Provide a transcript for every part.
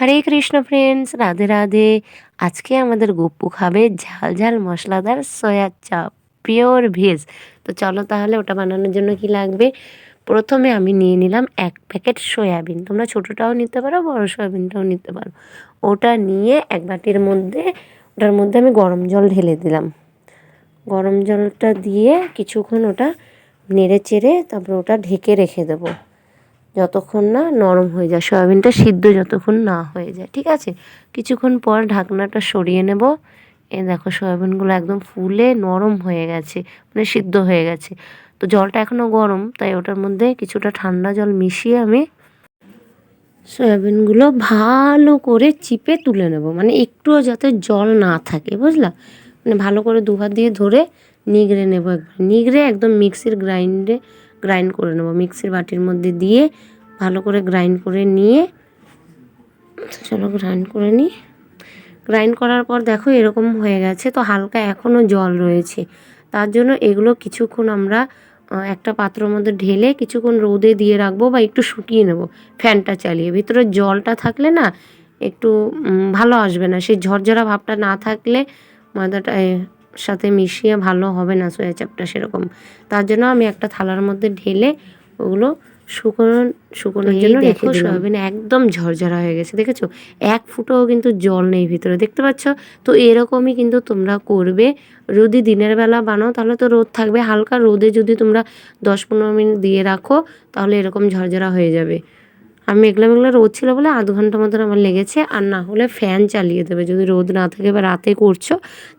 হরে Krishna friends Radhe Radhe. আজকে আমাদের গপ্পু খাবে ঝাল ঝাল মশলাদার সয়া চাপ পিওর ভেজ তো চলো তাহলে ওটা বানানোর জন্য কি লাগবে? প্রথমে আমি নিয়ে নিলাম এক প্যাকেট সয়াবিন। তোমরা ছোটোটাও নিতে পারো, বড় সয়াবিনটাও নিতে পারো। ওটা নিয়ে এক বাটির মধ্যে, ওটার মধ্যে আমি গরম জল ঢেলে দিলাম। গরম জলটা দিয়ে কিছুক্ষণ ওটা নেড়ে চেড়ে তারপর ওটা ঢেকে রেখে দেবো। যতক্ষণ না নরম হয়ে যায়, সয়াবিনটা সিদ্ধ যতক্ষণ না হয়ে যায়, ঠিক আছে? কিছুক্ষণ পর ঢাকনাটা সরিয়ে নেব। এ দেখো, সয়াবিনগুলো একদম ফুলে নরম হয়ে গেছে মানে সিদ্ধ হয়ে গেছে। তো জলটা এখনও গরম, তাই ওটার মধ্যে কিছুটা ঠান্ডা জল মিশিয়ে আমি সয়াবিনগুলো ভালো করে চিপে তুলে নেব। মানে একটুও যাতে জল না থাকে, বুঝলা? মানে ভালো করে দু হাত দিয়ে ধরে নিগড়ে নেব একবার। নিগড়ে একদম মিক্সির গ্রাইন্ডে, গ্রাইন্ড করে নেব। মিক্সির বাটির মধ্যে দিয়ে ভালো করে গ্রাইন্ড করে নিয়ে, চলো গ্রাইন্ড করে নিই। গ্রাইন্ড করার পর দেখো এরকম হয়ে গেছে, তো হালকা এখনও জল রয়েছে। তার জন্য এগুলো কিছুক্ষণ আমরা একটা পাত্রের মধ্যে ঢেলে কিছুক্ষণ রোদে দিয়ে রাখব বা একটু শুকিয়ে নেব, ফ্যানটা চালিয়ে। ভিতরে জলটা থাকলে না একটু ভালো আসবে না। সেই ঝরঝরা ভাবটা না থাকলে ময়দাটা সাথে মিশিয়ে ভালো হবে না সোয়া চাপটা সেরকম। তার জন্য আমি একটা থালার মধ্যে ঢেলে ওগুলো শুকনো শুকনোর জন্য রেখে সয়াবিন একদম ঝরঝরা হয়ে গেছে দেখেছ? এক ফুটও কিন্তু জল নেই ভিতরে দেখতে পাচ্ছ? তো এরকমই কিন্তু তোমরা করবে। যদি দিনের বেলা বানাও তাহলে তো রোদ থাকবে। হালকা রোদে যদি তোমরা দশ পনেরো মিনিট দিয়ে রাখো তাহলে এরকম ঝরঝরা হয়ে যাবে। আমি মেঘলা মেঘলা রোদ ছিল বলে আধ ঘণ্টা মতন আমার লেগেছে। আর না হলে ফ্যান চালিয়ে দেবে। যদি রোদ না থাকে বা রাতে করছ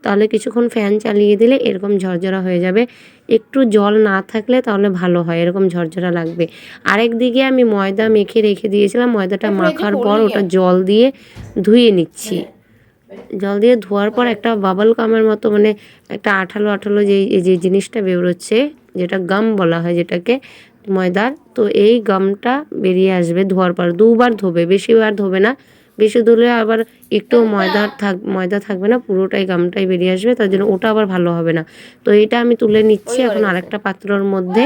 তাহলে কিছুক্ষণ ফ্যান চালিয়ে দিলে এরকম ঝরঝরা হয়ে যাবে। একটু জল না থাকলে তাহলে ভালো হয় এরকম ঝরঝরা লাগবে। আরেক দিকে আমি ময়দা মেখে রেখে দিয়েছিলাম। ময়দাটা মাখার পর ওটা জল দিয়ে ধুয়ে নিচ্ছি। জল দিয়ে ধোয়ার পর একটা বাবল কামের মতো মানে একটা আঠালো আঠালো যে যে জিনিসটা বেরোচ্ছে যেটা গাম বলা হয় যেটাকে ময়দার। তো এই গামটা বেরিয়ে আসবে ধোয়ার পর। দুবার ধোবে বেশিবার ধোবে না। বেশি ধুলে আবার একটু ময়দা থাক ময়দা থাকবে না পুরোটাই গামটাই বেরিয়ে আসবে তার জন্য ওটা আবার ভালো হবে না। তো এটা আমি তুলে নিচ্ছি এখন আরেকটা পাত্রর মধ্যে।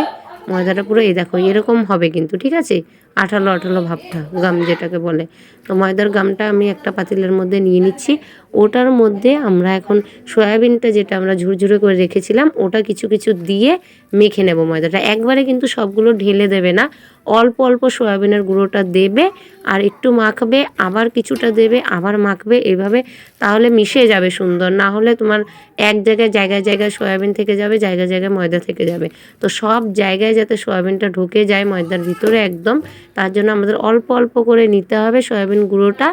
ময়দাটা পুরো এই দেখো এরকম হবে কিন্তু ঠিক আছে? আঠালো আঠালো ভাবটা, গাম যেটাকে বলে। তো ময়দার গামটা আমি একটা পাতিলের মধ্যে নিয়ে নিচ্ছি। ওটার মধ্যে আমরা এখন সয়াবিনটা যেটা আমরা ঝুরঝুরে করে রেখেছিলাম, ওটা কিছু কিছু দিয়ে মেখে নেব ময়দাটা। একবারে কিন্তু সবগুলো ঢেলে দেবে না, অল্প অল্প সয়াবিনের গুঁড়োটা দেবে আর একটু মাখবে, আবার কিছুটা দেবে, আবার মাখবে, এভাবে তাহলে মিশে যাবে সুন্দর। না হলে তোমার এক জায়গায় জায়গায় জায়গায় সয়াবিন থেকে যাবে, জায়গায় জায়গায় ময়দা থেকে যাবে। তো সব জায়গায় যাতে সয়াবিনটা ঢুকে যায় ময়দার ভিতরে একদম তার জন্য আমাদের অল্প অল্প করে নিতে হবে সয়াবিন গুঁড়োটা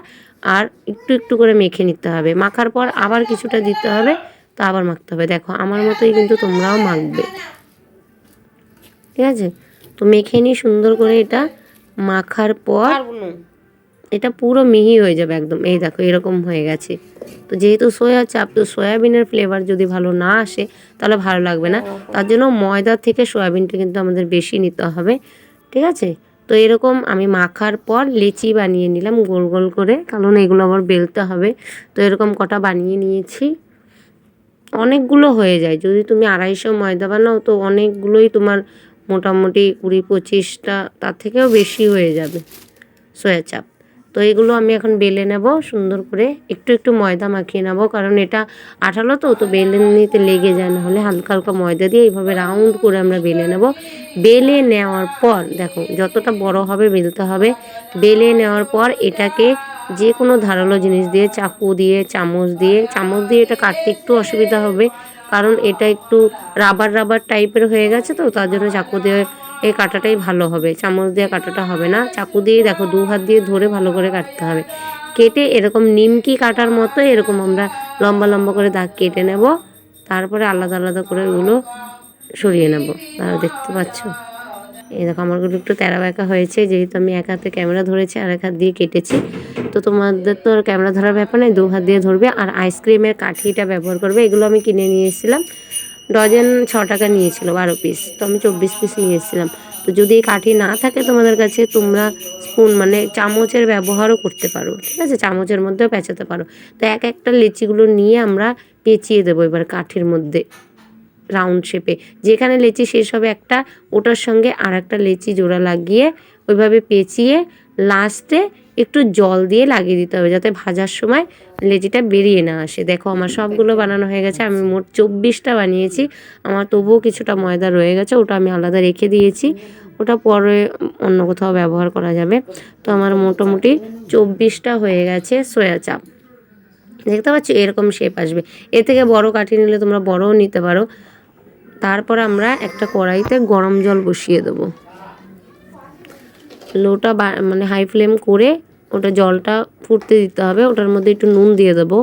আর একটু একটু করে মেখে নিতে হবে। মাখার পর আবার কিছুটা দিতে হবে তো আবার মাখতে হবে। দেখো আমার মতোই কিন্তু তোমরাও মাখবে। ঠিক আছে? তো মেখে নিই সুন্দর করে এটা মাখার পর এটা পুরো মিহি হয়ে যাবে একদম। এই দেখো এরকম হয়ে গেছে। তো যেহেতু সোয়া চাপ তো সয়াবিনের ফ্লেভার যদি ভালো না আসে তাহলে ভালো লাগবে না। তার জন্য ময়দা থেকে সয়াবিনটা কিন্তু আমাদের বেশি নিতে হবে। ঠিক আছে? তো এরকম আমি মাখার পর লেচি বানিয়ে নিলাম গোল গোল করে, কারণ এগুলো আবার বেলতে হবে। তো এরকম কটা বানিয়ে নিয়েছি। অনেকগুলো হয়ে যায়। যদি তুমি আড়াইশো ময়দা বানাও, তো অনেকগুলোই তোমার মোটামুটি কুড়ি পঁচিশটা, তার থেকেও বেশি হয়ে যাবে। সয়া চাপ তো এগুলো আমি এখন বেলে নেব, সুন্দর করে একটু একটু ময়দা মাখিয়ে নেব, কারণ এটা আঠালো তো তো বেলে নিতে লেগে যায় না হলে হালকা হালকা ময়দা দিয়ে এইভাবে রাউন্ড করে আমরা বেলে নেব। বেলে নেওয়ার পর, দেখো যতটা বড় হবে বেলতে হবে, বেলে নেওয়ার পর এটাকে যে কোনো ধারালো জিনিস দিয়ে, চাকু দিয়ে, চামচ দিয়ে চামচ দিয়ে এটা কাটতে একটু অসুবিধা হবে, কারণ এটা একটু রাবার রাবার টাইপের হয়ে গেছে তো, তার জন্য চাকু দিয়ে এই কাটাটাই ভালো হবে। চামচ দিয়ে কাটাটা হবে না। চাকু দিয়ে দেখো, দু হাত দিয়ে ধরে ভালো করে কাটতে হবে। কেটে এরকম নিমকি কাটার মতো এরকম আমরা লম্বা লম্বা করে দাগ কেটে নেব। তারপরে আলাদা আলাদা করে ওগুলো সরিয়ে নেব। তারা দেখতে পাচ্ছ? এই দেখো আমারগুলো একটু তেরা ব্যাকা হয়েছে। যেহেতু আমি এক হাতে ক্যামেরা ধরেছি আর এক হাত দিয়ে কেটেছি। তো তোমাদের তো ক্যামেরা ধরার ব্যাপার নেই, দু হাত দিয়ে ধরবে। আর আইসক্রিমের কাঠিটা ব্যবহার করবে। এগুলো আমি কিনে নিয়ে এসেছিলাম। ডজন ছ টাকা নিয়েছিল, বারো পিস তো আমি চব্বিশ পিস নিয়ে এসেছিলাম। তো যদি এই কাঠি না থাকে তোমাদের কাছে, তোমরা স্পুন মানে চামচের ব্যবহারও করতে পারো, ঠিক আছে? চামচের মধ্যেও পেঁচাতে পারো। তো এক একটা লেচিগুলো নিয়ে আমরা পেঁচিয়ে দেবো এবার কাঠির মধ্যে রাউন্ড শেপে যেখানে লেচি শেষ হবে একটা, ওটার সঙ্গে আর একটা লেচি জোড়া লাগিয়ে ওইভাবে পেঁচিয়ে লাস্টে একটু জল দিয়ে লাগিয়ে দিতে হবে যাতে ভাজার সময় লেচিটা বেরিয়ে না আসে। দেখো আমার সবগুলো বানানো হয়ে গেছে, আমি মোট চব্বিশটা বানিয়েছি। আমার তবুও কিছুটা ময়দা রয়ে গেছে, ওটা আমি আলাদা রেখে দিয়েছি। ওটা পরে অন্য কোথাও ব্যবহার করা যাবে। তো আমার মোটামুটি চব্বিশটা হয়ে গেছে সয়া চাপ দেখতে পাচ্ছ এরকম শেপ আসবে। এর থেকে বড় কাঠি নিলে তোমরা বড়ও নিতে পারো। তারপর আমরা একটা কড়াইতে গরম জল বসিয়ে দেবো। লোটা মানে হাই ফ্লেম করে ওটা জলটা ফুটতে দিতে হবে। ওটার মধ্যে একটু নুন দিয়ে দেবো।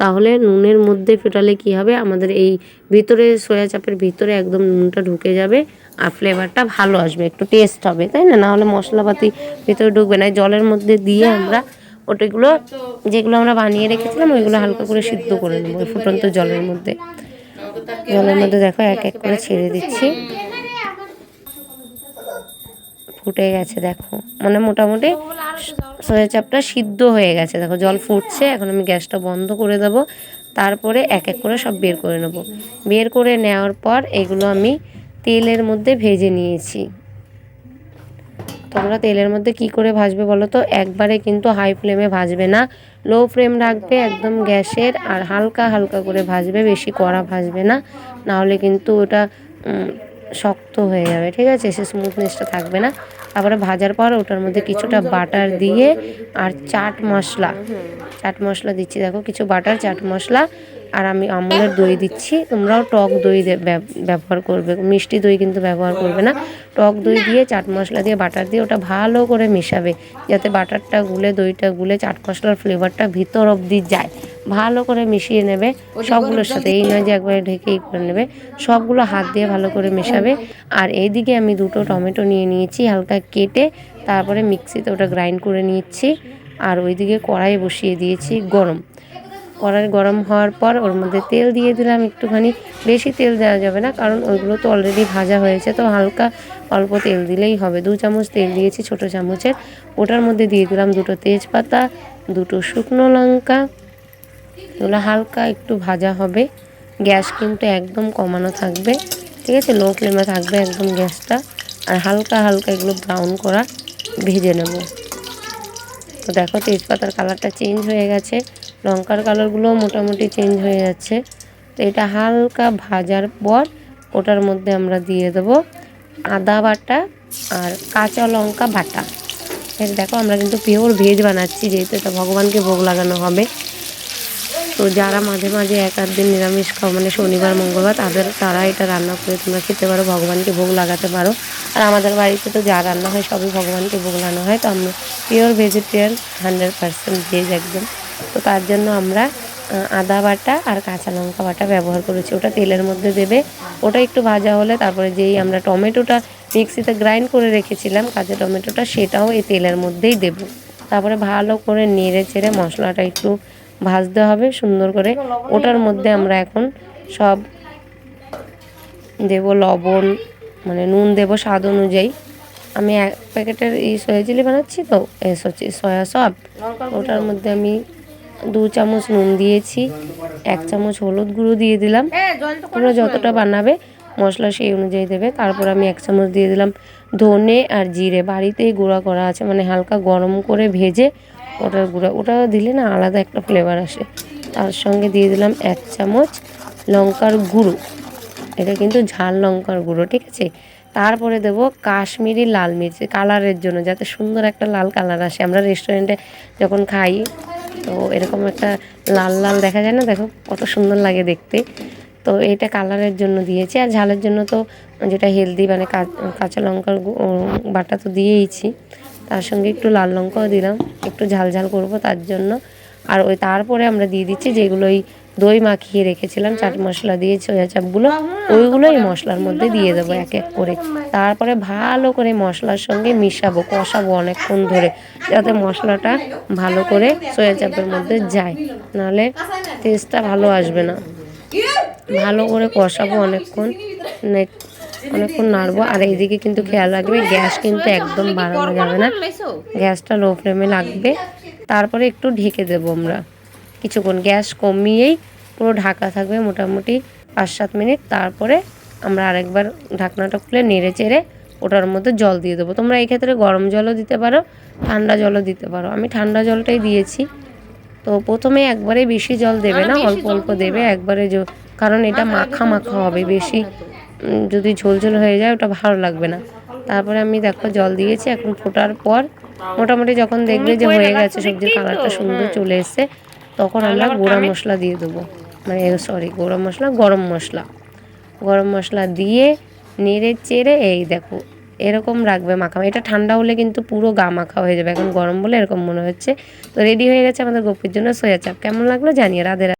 তাহলে নুনের মধ্যে ফেটালে কি হবে? আমাদের এই ভিতরে সয়া চাপের ভিতরে একদম নুনটা ঢুকে যাবে আর ফ্লেভারটা ভালো আসবে। একটু টেস্ট হবে, তাই না? নাহলে মশলাপাতি ভিতরে ঢুকবে না। জলের মধ্যে দিয়ে আমরা ওটাগুলো, যেগুলো আমরা বানিয়ে রেখেছিলাম, ওইগুলো হালকা করে সিদ্ধ করে নেব। ফুটন্ত জলের মধ্যে। জলের মধ্যে দেখো এক এক করে ছেড়ে দিচ্ছি। ফুটে গেছে, দেখো। মানে মোটামুটি সয়া চাপটা সিদ্ধ হয়ে গেছে। দেখো, জল ফুটছে, এখন আমি গ্যাসটা বন্ধ করে দেবো। তারপরে এক এক করে সব বের করে নেব। বের করে নেওয়ার পর এগুলো আমি তেলের মধ্যে ভেজে নিয়েছি। তোমরা তেলের মধ্যে কি করে ভাজবে বলো তো? একবারে কিন্তু হাই ফ্লেমে ভাজবে না। লো ফ্লেম রাখবে একদম গ্যাসের আর হালকা হালকা করে ভাজবে, বেশি কড়া ভাজবে না। নাহলে কিন্তু ওটা শক্ত হয়ে যাবে। ঠিক আছে? সে স্মুথনেসটা থাকবে না। তারপরে ভাজার পর ওটার মধ্যে কিছুটা বাটার দিয়ে আর চাট মশলা চাট মশলা দিচ্ছি। দেখো, কিছু বাটার, চাট মশলা আর আমি আমুলের দই দিচ্ছি। তোমরাও টক দই ব্যবহার করবে। মিষ্টি দই কিন্তু ব্যবহার করবে না। টক দই দিয়ে চাট মশলা দিয়ে বাটার দিয়ে ওটা ভালো করে মেশাবে, যাতে বাটারটা গুলে, দইটা গুলে, চাট মশলার ফ্লেভারটা ভিতর অবধি যায়। ভালো করে মিশিয়ে নেবে সবগুলোর সাথে। এই নয় যে একবারে ঢেকেই করে নেবে। সবগুলো হাত দিয়ে ভালো করে মেশাবে। আর এইদিকে আমি দুটো টমেটো নিয়ে নিয়েছি হালকা কেটে, তারপরে মিক্সিতে ওটা গ্রাইন্ড করে নিচ্ছি। আর ওইদিকে কড়াই বসিয়ে দিয়েছি গরম। কড়াই গরম হওয়ার পর ওর মধ্যে তেল দিয়ে দিলাম একটুখানি। বেশি তেল দেওয়া যাবে না, কারণ ওইগুলো তো অলরেডি ভাজা হয়েছে, তো হালকা অল্প তেল দিলেই হবে। দু চামচ তেল দিয়েছি ছোট চামচের। ওটার মধ্যে দিয়ে দিলাম দুটো তেজপাতা, দুটো শুকনো লঙ্কা। এগুলো হালকা একটু ভাজা হবে। গ্যাস কিন্তু একদম কমানো থাকবে। ঠিক আছে? লো ফ্লেমে থাকবে একদম গ্যাসটা। আর হালকা হালকা এগুলো ব্রাউন করা ভেজে নেব। তো দেখো তেজপাতার কালারটা চেঞ্জ হয়ে গেছে। লঙ্কার কালারগুলোও মোটামুটি চেঞ্জ হয়ে যাচ্ছে। তো এটা হালকা ভাজার পর ওটার মধ্যে আমরা দিয়ে দেবো আদা বাটা আর কাঁচা লঙ্কা বাটা। দেখো আমরা কিন্তু পিওর ভেজ বানাচ্ছি, যেহেতু এটা ভগবানকে ভোগ লাগানো হবে। তো যারা মাঝে মাঝে এক আধ দিন নিরামিষ খাও মানে শনিবার, মঙ্গলবার, তাদের, তারা এটা রান্না করে তোমরা খেতে পারো, ভগবানকে ভোগ লাগাতে পারো। আর আমাদের বাড়িতে তো যা রান্না হয় সবই ভগবানকে ভোগ লাগানো হয়, তো আমরা pure vegetarian hundred percent veg একদম। তো তার জন্য আমরা আদা বাটা আর কাঁচা লঙ্কা বাটা ব্যবহার করেছি। ওটা তেলের মধ্যে দেবে। ওটা একটু ভাজা হলে তারপরে যেই আমরা টমেটোটা মিক্সিতে গ্রাইন্ড করে রেখেছিলাম, কাঁচা টমেটোটা সেটাও এই তেলের মধ্যেই দেব। তারপরে ভালো করে নেড়ে চেড়ে মশলাটা একটু ভাজতে হবে সুন্দর করে। ওটার মধ্যে আমরা এখন সব দেব লবণ মানে নুন দেব স্বাদ অনুযায়ী। আমি এক প্যাকেটের এই সয়া চিলি বানাচ্ছি তো? সয়া সব? ওটার মধ্যে আমি দু চামচ নুন দিয়েছি এক চামচ হলুদ গুঁড়ো দিয়ে দিলাম। তোমরা যতটা বানাবে মশলা সেই অনুযায়ী দেবে। তারপর আমি এক চামচ দিয়ে দিলাম ধনে আর জিরে। বাড়িতেই গুঁড়া করা আছে মানে হালকা গরম করে ভেজে ওটার গুঁড়া ওটা দিলে না আলাদা একটা ফ্লেভার আসে। তার সঙ্গে দিয়ে দিলাম এক চামচ লঙ্কার গুঁড়ো। এটা কিন্তু ঝাল লঙ্কার গুঁড়ো ঠিক আছে? তারপরে দেব কাশ্মীরি লাল মির্চি কালারের জন্য যাতে সুন্দর একটা লাল কালার আসে। আমরা রেস্টুরেন্টে যখন খাই তো এরকম একটা লাল লাল দেখা যায় না? দেখো, কত সুন্দর লাগে দেখতে। তো এটা কালারের জন্য দিয়েছি। আর ঝালের জন্য তো যেটা হেলদি মানে কাঁচা লঙ্কার বাটা তো দিয়েইছি। তার সঙ্গে একটু লাল লঙ্কাও দিলাম। একটু ঝাল ঝাল করব তার জন্য। আর ওই তারপরে আমরা দিয়ে দিচ্ছি যেগুলো ওই দই মাখিয়ে রেখেছিলাম, চাট মশলা দিয়ে সোয়া চাপগুলো ওইগুলো এই মশলার মধ্যে দিয়ে দেবো এক এক করে। তারপরে ভালো করে মশলার সঙ্গে মিশাবো, কষাবো অনেকক্ষণ ধরে, যাতে মশলাটা ভালো করে সোয়া চাপের মধ্যে যায়। নাহলে টেস্টটা ভালো আসবে না। ভালো করে কষাবো অনেকক্ষণ অনেকক্ষণ নাড়বো। আর এইদিকে কিন্তু খেয়াল রাখবে, গ্যাস কিন্তু একদম বাড়ানো যাবে না। গ্যাসটা লো ফ্লেমে লাগবে। তারপরে একটু ঢেকে দেবো আমরা। কিছুক্ষণ গ্যাস কমিয়েই পুরো ঢাকা থাকবে মোটামুটি পাঁচ সাত মিনিট। তারপরে আমরা আরেকবার ঢাকনাটা খুলে নেড়ে চেড়ে ওটার মধ্যে জল দিয়ে দেবো। তোমরা এই ক্ষেত্রে গরম জলও দিতে পারো ঠান্ডা জলও দিতে পারো। আমি ঠান্ডা জলটাই দিয়েছি। তো প্রথমে একবারে বেশি জল দেবে না অল্প অল্প দেবে। একবারে জ- কারণ এটা মাখা মাখা হবে বেশি যদি ঝোল ঝোল হয়ে যায় ওটা ভালো লাগবে না। তারপরে আমি দেখো জল দিয়েছি এখন ফোটার পর মোটামুটি যখন দেখবে যে হয়ে গেছে সবজির কালারটা সুন্দর চলে এসছে। তখন আমরা গুঁড়া মশলা দিয়ে দেবো। মানে সরি গুঁড়া মশলা গরম মশলা। গরম মশলা দিয়ে নেড়ে চেড়ে এই দেখো এরকম রাখবে মাখা। এটা ঠান্ডা হলে কিন্তু পুরো গা মাখা হয়ে যাবে। এখন গরম বলে এরকম মনে হচ্ছে। তো রেডি হয়ে গেছে আমাদের গোপির জন্য সোয়া চাপ কেমন লাগল জানিয়ে রাধে রাধে।